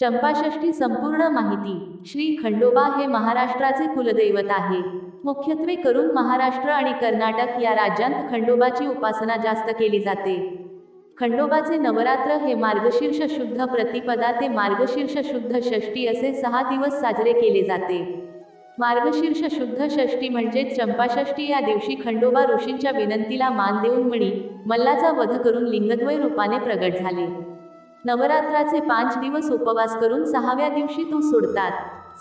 चंपाषष्ठी संपूर्ण माहिती श्री खंडोबा हे महाराष्ट्राचे कुलदैवत आहे. मुख्यत्वे करून महाराष्ट्र आणि कर्नाटक या राज्यांत खंडोबाची उपासना जास्त केली जाते. खंडोबाचे नवरात्र हे मार्गशीर्ष शुद्ध प्रतिपदा ते मार्गशीर्ष शुद्ध षष्ठी असे सहा दिवस साजरे केले जाते. मार्गशीर्ष शुद्ध षष्ठी म्हणजेच चंपाषष्ठी या दिवशी खंडोबा ऋषींच्या विनंतीला मान देऊन म्हणी मल्लाचा वध करून लिंगद्वय रूपाने प्रगट झाले. नवरात्राचे पाच दिवस उपवास करून सहाव्या दिवशी तू सोडतात.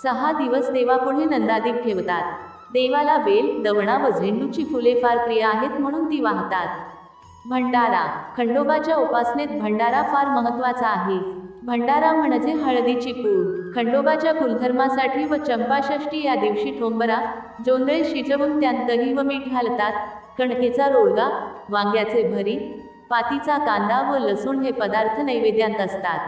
सहा दिवस देवापुढे नंदादीप ठेवतात. देवाला बेल दवणा व झेंडूची फुले फार प्रिय आहेत म्हणून ती वाहतात. भंडारा खंडोबाच्या उपासनेत भंडारा फार महत्त्वाचा आहे. भंडारा म्हणजे हळदीची पूड. खंडोबाच्या कुलधर्मासाठी व चंपाषष्ठी या दिवशी ठोंबरा जोंधळे शिजवून त्यात दही व मीठ घालतात. कणकेचा रोडगा वांग्याचे भरी पातीचा कांदा व लसूण हे पदार्थ नैवेद्यात असतात.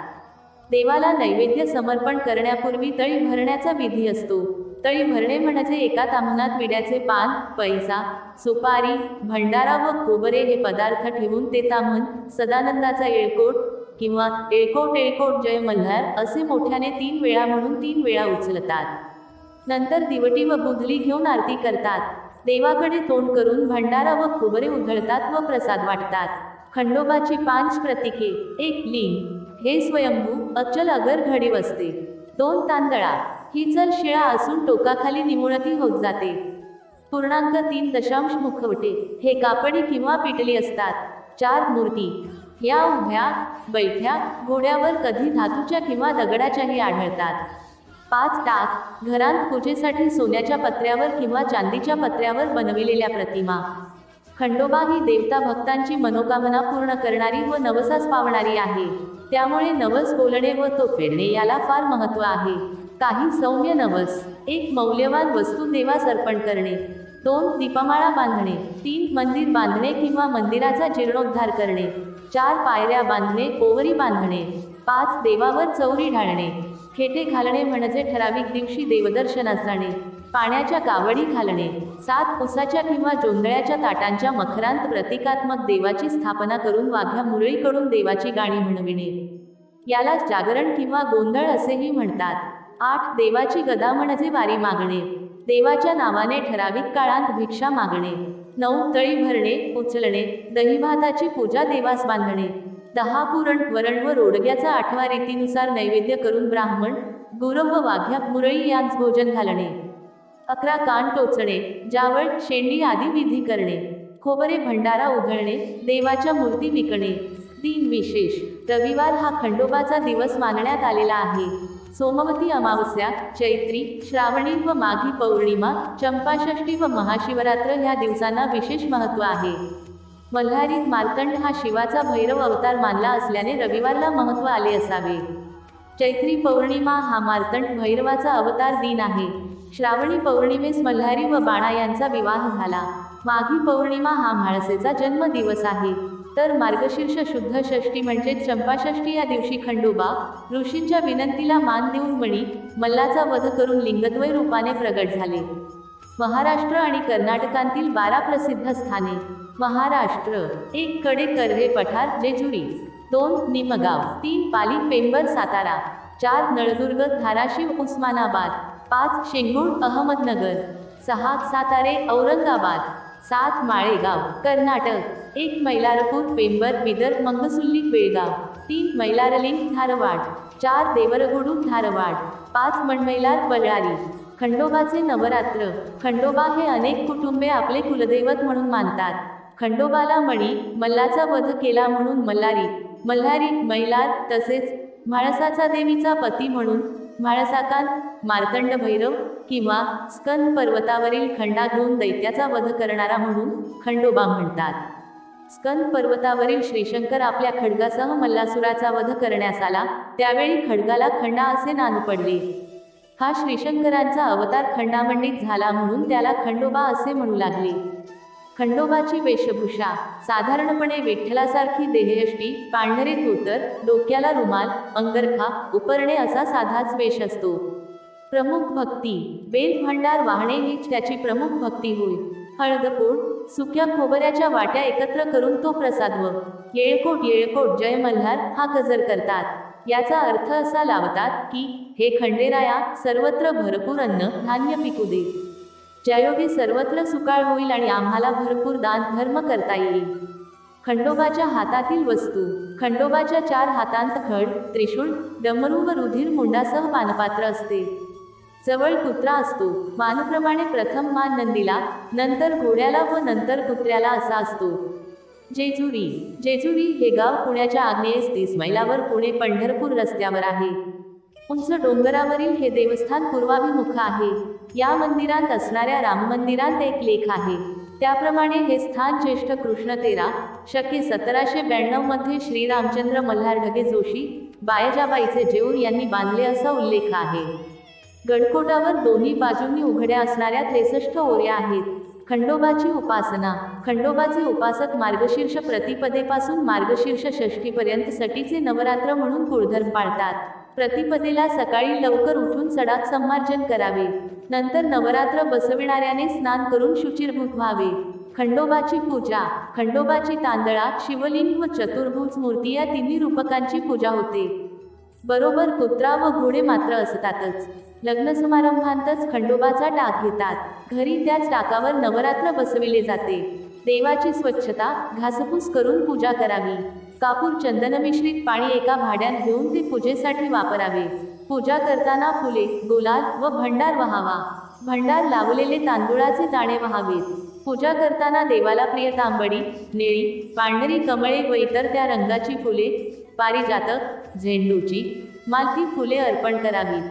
देवाला नैवेद्य समर्पण करण्यापूर्वी तळी भरण्याचा विधी असतो. तळी भरणे म्हणजे एका तामणात विड्याचे पान पैसा सुपारी भंडारा व खोबरे हे पदार्थ ठेवून ते तामण सदानंदाचा येळकोट किंवा येळकोट येळकोट जय मल्हार असे मोठ्याने तीन वेळा म्हणून तीन वेळा उचलतात. नंतर दिवटी व बुधली घेऊन आरती करतात. देवाकडे तोंड करून भंडारा व खोबरे उधळतात व प्रसाद वाटतात. खंडोबाची पाच प्रतीके एक लिंग. हे स्वयंभू अचल अगर घडी असते दोन तांदळा ही चल शिळा असून टोकाखाली निमुळती होत जाते. पूर्णांक तीन दशांश मुखवटे. हे कापडी किंवा पिटली असतात. चार मूर्ती. या उभ्या बैठ्या घोड्यावर कधी धातूच्या किंवा दगडाच्याही आढळतात. पाच टाक. घरांत पूजेसाठी सोन्याच्या पत्र्यावर किंवा चांदीच्या पत्र्यावर बनविलेल्या प्रतिमा. खंडोबा ही देवता भक्तांची मनोकामना पूर्ण करणारी व नवसास पावणारी आहे. त्यामुळे नवस बोलणे व तो फेडणे याला फार महत्त्व आहे. काही सौम्य नवस एक मौल्यवान वस्तू देवास अर्पण करणे दोन दीपमाळा बांधणे तीन मंदिर बांधणे किंवा मंदिराचा जीर्णोद्धार करणे चार पायऱ्या बांधणे कोवरी बांधणे पाच देवावर चौरी ढाळणे खेटे घालणे म्हणजे ठराविक दिवशी देवदर्शनास जाणे पाण्याच्या कावडी घालणे सात उसाच्या किंवा जोंधळ्याच्या ताटांच्या मखरांत प्रतिकात्मक देवाची स्थापना करून वाघ्या मुरळीकडून देवाची गाणी म्हणविणे. याला जागरण किंवा गोंधळ असेही म्हणतात. आठ देवाची गदा म्हणजे वारी मागणे देवाच्या नावाने ठराविक काळात भिक्षा मागणे. नऊ तळी भरणे उचलणे दहीभाताची पूजा देवास बांधणे. दहा पुरण वरण व रोडग्याचा आठवा रीतीनुसार नैवेद्य करून ब्राह्मण गुरव व वाघ्या मुरळी यांस भोजन घालणे. अकरा कान टोचणे जावळ शेंडी आदी विधी करणे खोबरे भंडारा उधळणे देवाच्या मूर्ती विकणे. दिन विशेष. रविवार हा खंडोबाचा दिवस मानण्यात आलेला आहे. सोमवती अमावस्या चैत्री श्रावणी व माघी पौर्णिमा चंपाषष्ठी व महाशिवरात्र ह्या दिवसांना विशेष महत्त्व आहे. मल्हारीत मार्तंड हा शिवाचा भैरव अवतार मानला असल्याने रविवारला महत्त्व आले असावे. चैत्री पौर्णिमा हा मार्तंड भैरवाचा अवतार दिन आहे. श्रावणी पौर्णिमेस मल्हारी व बाणा यांचा विवाह झाला. माघी पौर्णिमा हा म्हाळसेचा जन्मदिवस आहे. तर मार्गशीर्ष शुद्ध षष्टी म्हणजे चंपाषष्ठी या दिवशी खंडोबा ऋषींच्या विनंतीला मान देऊन मणी मल्लाचा वध करून लिंगद्वय रूपाने प्रगट झाले. महाराष्ट्र आणि कर्नाटकांतील बारा प्रसिद्ध स्थाने. महाराष्ट्र एक कडे कर्हे पठार जेजुरी दोन निमगाव तीन पाली पेंबर सातारा चार नळदुर्ग धाराशिव उस्मानाबाद पाच शेंगूळ अहमदनगर सहा सातारे औरंगाबाद सात माळेगाव कर्नाटक एक मैलारपूर पेंबर बिदर मंगसुल्ली बेळगाव तीन मैलारलिंग धारवाड चार देवरगुडू धारवाड पाच मणमैलार बळारी खंडोबाचे नवरात्र खंडोबा हे अनेक कुटुंबे आपले कुलदैवत म्हणून मानतात. खंडोबाला मणी मल्लाचा वध केला म्हणून मल्हारी मल्हारी मैलार तसेच म्हाळसाचा देवीचा पती म्हणून म्हाळसाकांत मार्तंड भैरव किंवा स्कंद पर्वतावरील खंडा दैत्याचा वध करणारा म्हणून खंडोबा म्हणतात. स्कंद पर्वतावरील श्रीशंकर आपल्या खडगासह मल्लासुराचा वध करण्यास आला त्यावेळी खडगाला खंडा असे नान पडले. हा श्रीशंकरांचा अवतार खंडामंडित झाला म्हणून त्याला खंडोबा असे म्हणू लागले. खंडोबाची वेशभूषा साधारणपणे विठ्ठलासारखी देहयष्टी पांढरे धोतर डोक्याला रुमाल अंगरखा उपरणे असा साधाच वेश असतो. प्रमुख भक्ती बेल भांडार वाहणे हीच त्याची प्रमुख भक्ती होय. हळदपूड सुक्या खोबऱ्याच्या वाट्या एकत्र करून तो प्रसाद व येळकोट येळकोट जय मल्हार हा गजर करतात. याचा अर्थ असा लावतात की हे खंडेराया सर्वत्र भरपूर अन्न धान्य पिकू दे ज्यायोगे सर्वत्र सुकाळ होईल आणि आम्हाला भरपूर दान धर्म करता येईल. खंडोबाच्या हातातील वस्तू खंडोबाच्या चार हातांत खड त्रिशूळ डमरू व रुधिर मुंडासह मानपात्र असते. जवळ कुत्रा असतो. मानप्रमाणे प्रथम मान नंदीला नंतर घोड्याला व नंतर कुत्र्याला असा असतो. जेजुरी जेजुरी हे गाव पुण्याच्या आग्नेयेस तीस मैलावर पुणे पंढरपूर रस्त्यावर आहे. उंच डोंगरावरील हे देवस्थान पूर्वाभिमुख आहे. या मंदिरात असणाऱ्या राम मंदिरात एक लेख आहे. त्याप्रमाणे हे स्थान ज्येष्ठ कृष्ण तेरा शके सतराशे ब्याण्णवमध्ये श्रीरामचंद्र मल्हार ढगे जोशी बायजाबाईचे जेऊर यांनी बांधले असा उल्लेख आहे. गडकोटावर दोन्ही बाजूंनी उघड्या असणाऱ्या त्रेसष्ट ओऱ्या आहेत. खंडोबाची उपासना खंडोबाचे उपासक मार्गशीर्ष प्रतिपदेपासून मार्गशीर्ष षष्टीपर्यंत सटीचे नवरात्र म्हणून कुळधर्म पाळतात. प्रतिपदेला सकाळी लवकर उठून सडाक संमार्जन करावे. नंतर नवरात्र बसविणाऱ्याने स्नान करून शुचिरभूत व्हावे खंडोबाची पूजा खंडोबाची तांदळा शिवलिंग व चतुर्भुज मूर्ती या तिन्ही रूपकांची पूजा होते. बरोबर कुत्रा व घोडे मात्र असतातच. लग्न समारंभांतच खंडोबाचा टाक घेतात. घरी त्याच टाकावर नवरात्र बसविले जाते. देवाची स्वच्छता घासपूस करून पूजा करावी. कापूर चंदन मिश्रित पाणी एका भाड्यात घेऊन ते पूजेसाठी वापरावे. पूजा करताना फुले गुलाल व भंडार वहावा. भंडार लावलेले तांदुळाचे दाणे वहावेत. पूजा करताना देवाला प्रिय तांबडी निळी पांढरी कमळे व इतर त्या रंगाची फुले पारिजातक झेंडूची मालती फुले अर्पण करावीत.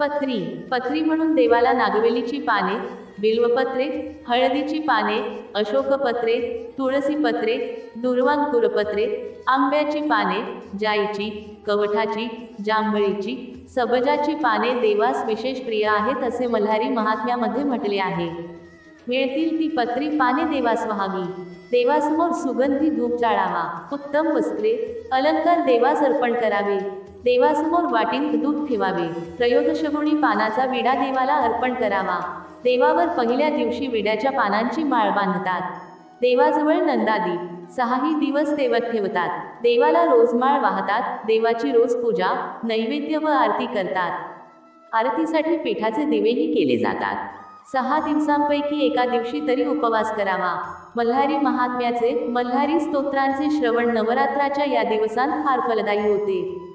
पत्री. पत्री म्हणून देवाला नागवेलीची पाने बिल्वपत्रे हळदीची पाने अशोकपत्रे तुळसी पत्रे दुर्वांकुरपत्रे आंब्याची पाने जाईची कवठाची जांभळीची सबजाची पाने देवास विशेष प्रिय आहेत असे मल्हारी महात्म्यामध्ये म्हटले आहे. मिळतील ती पत्री पाने देवास व्हावी. देवासमोर सुगंधी धूप जाळावा. उत्तम वस्त्रे अलंकार देवास अर्पण करावे. देवासमोर वाटीत दूध ठेवावे. त्रयोदशगुणी पानाचा विडा देवाला अर्पण करावा. देवावर पहिल्या दिवशी विड्याच्या पानांची माळ बांधतात. देवाजवळ नंदादीप सहाही दिवस देवत ठेवतात. देवाला रोज माळ वाहतात देवाची रोज पूजा नैवेद्य व आरती करतात. आरतीसाठी पिठाचे दिवेही केले जातात. सहा दिवसांपैकी एका दिवशी तरी उपवास करावा. मल्हारी महात्म्याचे मल्हारी स्तोत्रांचे श्रवण नवरात्राच्या या दिवसांत फार फलदायी होते.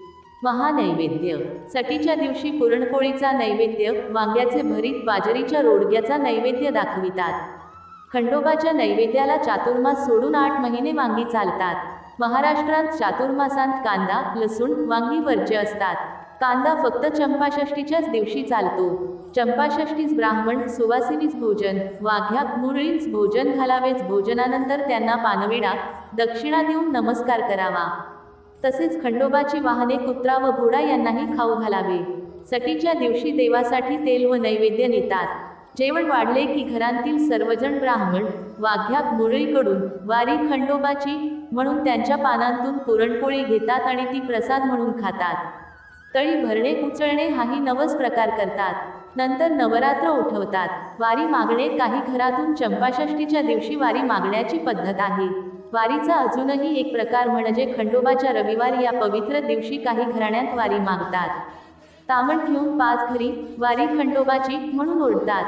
महानैवेद्य. सटीच्या दिवशी पुरणपोळीचा नैवेद्य वांग्याचे भरीत बाजरीच्या रोडग्याचा नैवेद्य दाखवितात. खंडोबाच्या नैवेद्याला चातुर्मास सोडून आठ महिने वांगी चालतात. महाराष्ट्रात चातुर्मासांत कांदा लसूण वांगी वर्ज्य असतात. कांदा फक्त चंपाषष्टीच्याच दिवशी चालतो. चंपाषष्टीस ब्राह्मण सुवासिनीच भोजन वाघ्या मुरळींच भोजन घालावेच भोजनानंतर त्यांना पानविडा दक्षिणा देऊन नमस्कार करावा. तसेच खंडोबाची वाहने कुत्रा व घोडा यांनाही खाऊ घालावे. सटीच्या दिवशी देवासाठी तेल व नैवेद्य नेतात. जेवण वाढले की घरांतील सर्वजण ब्राह्मण वाघ्या मुरळीकडून वारी खंडोबाची म्हणून त्यांच्या पानांतून पुरणपोळी घेतात आणि ती प्रसाद म्हणून खातात. तळी भरणे उचळणे हाही नवस प्रकार करतात. नंतर नवरात्र उठवतात. वारी मागणे काही घरातून चंपाषष्टीच्या दिवशी वारी मागण्याची पद्धत आहे. वारीचा अजूनही एक प्रकार म्हणजे खंडोबाच्या रविवारी या पवित्र दिवशी काही घराण्यात वारी मागतात. तामण घेऊन पाच घरी वारी खंडोबाची म्हणून ओढतात.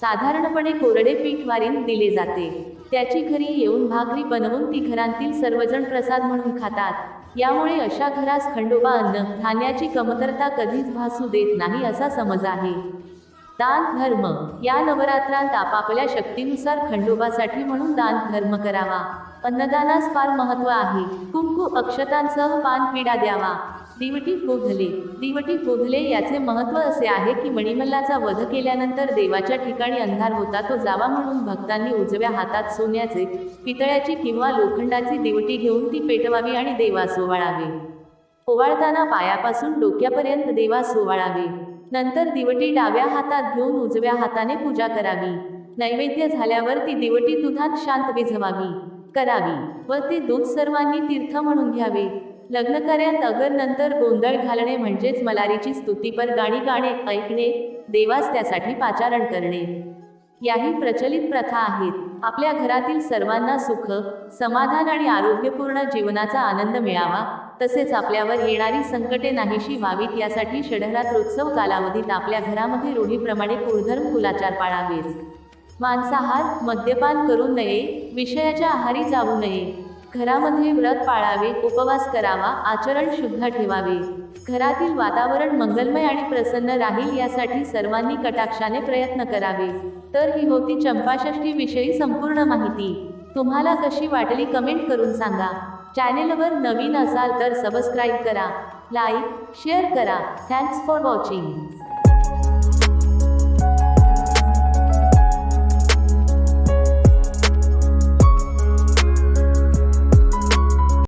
साधारणपणे कोरडे पीठ वारीत दिले जाते. त्याची घरी येऊन भाकरी बनवून ती घरांतील सर्वजण प्रसाद म्हणून खातात. यामुळे अशा घरास खंडोबा अन्न धान्याची कमतरता कधीच भासू देत नाही असा समज आहे. दान धर्म. या नवरात्रांत आपापल्या शक्तीनुसार खंडोबासाठी म्हणून दान धर्म करावा. अन्नदानास फार महत्त्व आहे. कुंकू अक्षतांसह पान पिढा द्यावा. दिवटी गोधले. दिवटी गोधले याचे महत्त्व असे आहे की मणिमल्लाचा वध केल्यानंतर देवाच्या ठिकाणी अंधार होता तो जावा म्हणून भक्तांनी उजव्या हातात सोन्याचे पितळ्याची किंवा लोखंडाची दिवटी घेऊन ती पेटवावी आणि देवास ओवाळावे ओवाळताना पायापासून डोक्यापर्यंत देवास ओवाळावे नंतर दिवटी डाव्या हातात घेऊन उजव्या हाताने पूजा करावी. नैवेद्य झाल्यावर ती दिवटी दुधात शांत विझवावी करावी व ते दूध सर्वांनी तीर्थ म्हणून घ्यावे. लग्नकार्यात अगर नंतर गोंधळ घालणे म्हणजेच मलारीची स्तुतीपर गाणी गाणे ऐकणे देवास त्यासाठी पाचारण करणे. याही प्रचलित प्रथा आहेत. आपल्या घरातील सर्वांना सुख समाधान आणि आरोग्यपूर्ण जीवनाचा आनंद मिळावा. तसेच आपल्यावर येणारी संकटे नाहीशी व्हावीत यासाठी षडरात्रोत्सव कालावधीत आपल्या घरामध्ये रूढीप्रमाणे पूर्धर्म कुलाचार पाळावेत. मांसाहार मद्यपान करू नये विषयाच्या आहारी जाऊ नये. घरामध्ये व्रत पाळावे उपवास करावा आचरण शुद्ध ठेवावे. घरातील वातावरण मंगलमय आणि प्रसन्न राहील यासाठी सर्वांनी कटाक्षाने प्रयत्न करावे. तर ही होती चंपाषष्ठी विषयी संपूर्ण माहिती. तुम्हाला कशी वाटली कमेंट करून सांगा. चॅनेलवर नवीन असाल तर सबस्क्राईब करा लाईक शेअर करा. Thanks for watching.